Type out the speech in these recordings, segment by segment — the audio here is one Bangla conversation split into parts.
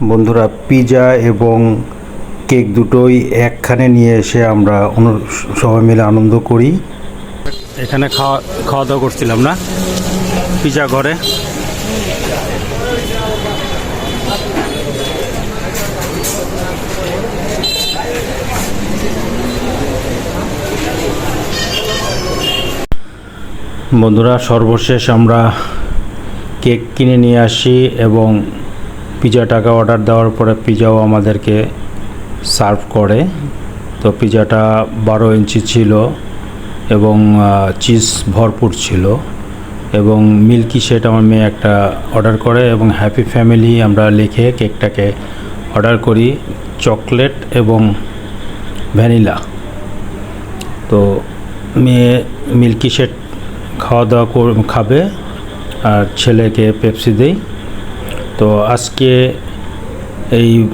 বন্ধুরা পিজা এবং কেক দুটোই একখানে নিয়ে এসে আমরা সবাই মিলে আনন্দ করি। এখানে খাওয়া খাওয়া দাওয়া করছিলাম না পিজা ঘরে। বন্ধুরা, সর্বশেষ আমরা কেক কিনে নিয়ে আসি এবং পিজা টাকা অর্ডার দেওয়ার পরে পিজাও আমাদেরকে সার্ভ করে। তো পিজাটা বারো ইঞ্চি ছিল এবং চিজ ভরপুর ছিল এবং মিল্কি সেট আমার মেয়ে একটা অর্ডার করে এবং হ্যাপি ফ্যামিলি আমরা লিখে কেকটাকে অর্ডার করি চকলেট এবং ভ্যানিলা তো মেয়ে মিল্কি সেট খাওয়া দাওয়া খাবে আর ছেলেকে পেপসি দেই। তো আজকে এই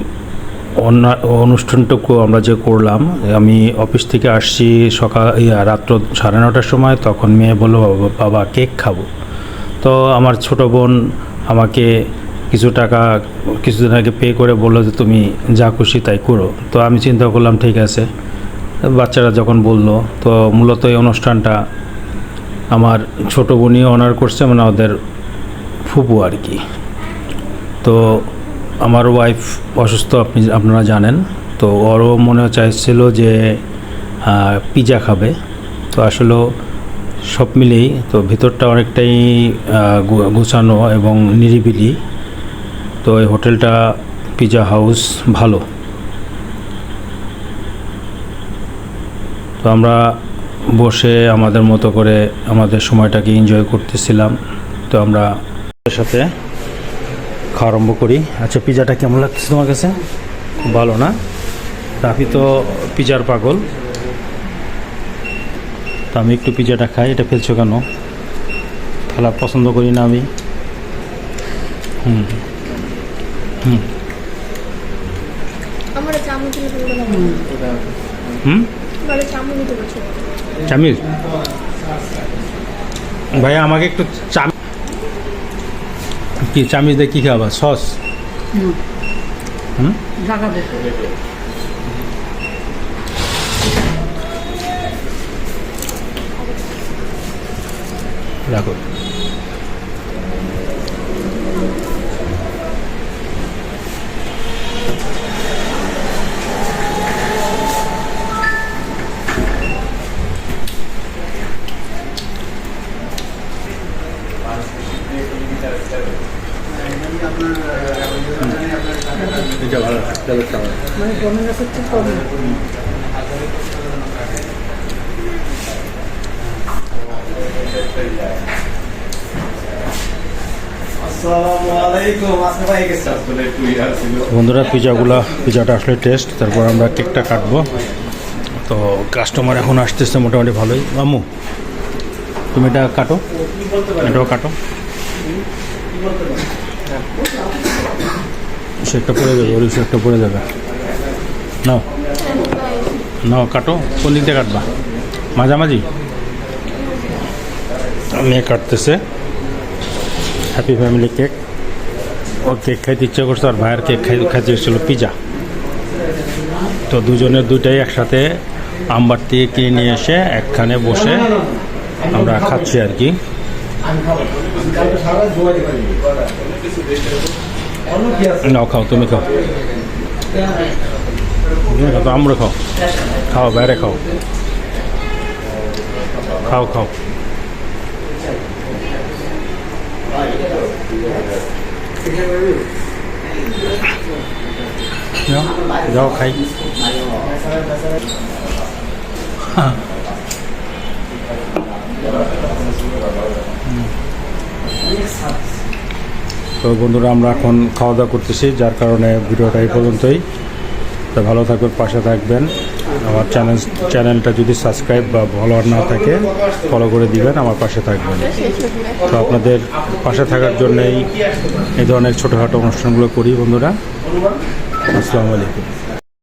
অনুষ্ঠানটুকু আমরা যে করলাম, আমি অফিস থেকে আসছি সকাল রাত্র সাড়ে নটার সময়, তখন মেয়ে বলল, "বাবা- বাবা, কেক খাব। তো আমার ছোট বোন আমাকে কিছু টাকা, কিছুদিন আগে পে করে বলল যে, তুমি যা খুশি তাই করো। তো আমি চিন্তা করলাম, ঠিক আছে। বাচ্চারা যখন বলল, তো মূলত এই অনুষ্ঠানটা আমার ছোটো বোনই অনার করছে মানে ওদের ফুপু আর কি। তো আমার ওয়াইফ অসুস্থ, আপনি আপনারা জানেন। তো ওরও মনে চাইছিল যে পিজা খাবে। তো আসলে সব মিলেই তো ভিতরটা অনেকটাই গুছানো এবং নিরিবিলি। তো এই হোটেলটা পিজা হাউস ভালো। তো আমরা বসে আমাদের মতো করে আমাদের সময়টাকে এনজয় করতেছিলাম। তো আমরা সাথে খাওয়া আরম্ভ করি। আচ্ছা পিজাটা কেমন লাগছে তোমার কাছে? খুব ভালো না? রাফি তো পিজার পাগল। তো আমি একটু পিজাটা খাই এটা ফেলছো কেন? খেলা পছন্দ করি না আমি। হুম হুম। হুম চামিজ ভাইয়া আমাকে একটু চাম কি চামিজ দিয়ে কী খাওয়া সস? হুম। রাখো। মানে আসলে একটু ইয়া ছিল। বন্ধুরা পিজাগুলা পিজাটা আসলে টেস্ট তারপর আমরা কেকটা কাটবো। তো কাস্টমার এখন আসতেছে মোটামুটি ভালোই। মামু তুমি এটা কাটো এটাও কাটো। সে পড়ে যাবে ওর একটা পড়ে যাবে। নাও। নাও, কাটো, কোন দিক দিয়ে কাটবা? মাঝামাঝি? মেয়ে কাটতেছে। হ্যাপি ফ্যামিলি কেক ও কেক খাইতে ইচ্ছা করছে, আর ভাইয়ের কেক খাই খাইতে এসেছিল পিজা তো দুজনের দুইটাই একসাথে আমবার থেকে কিনে নিয়ে এসে একখানে বসে আমরা খাচ্ছি আর কি। নাও খাও তুমি খাও তুমি খাও তো আমরা খাও খাও বাইরে খাও খাও খাও যাও যাও খাই তো বন্ধুরা, আমরা এখন খাওয়া দাওয়া করতেছি, যার কারণে ভিডিওটা এই পর্যন্তই। তো ভালো থাকবেন, পাশে থাকবেন। আমার চ্যানেল, চ্যানেলটা যদি সাবস্ক্রাইব বা ফলোয়ার না থাকে ফলো করে দিবেন, আমার পাশে থাকবেন। তো আপনাদের পাশে থাকার জন্যেই এই ধরনের ছোটোখাটো অনুষ্ঠানগুলো করি বন্ধুরা। আসসালামু আলাইকুম।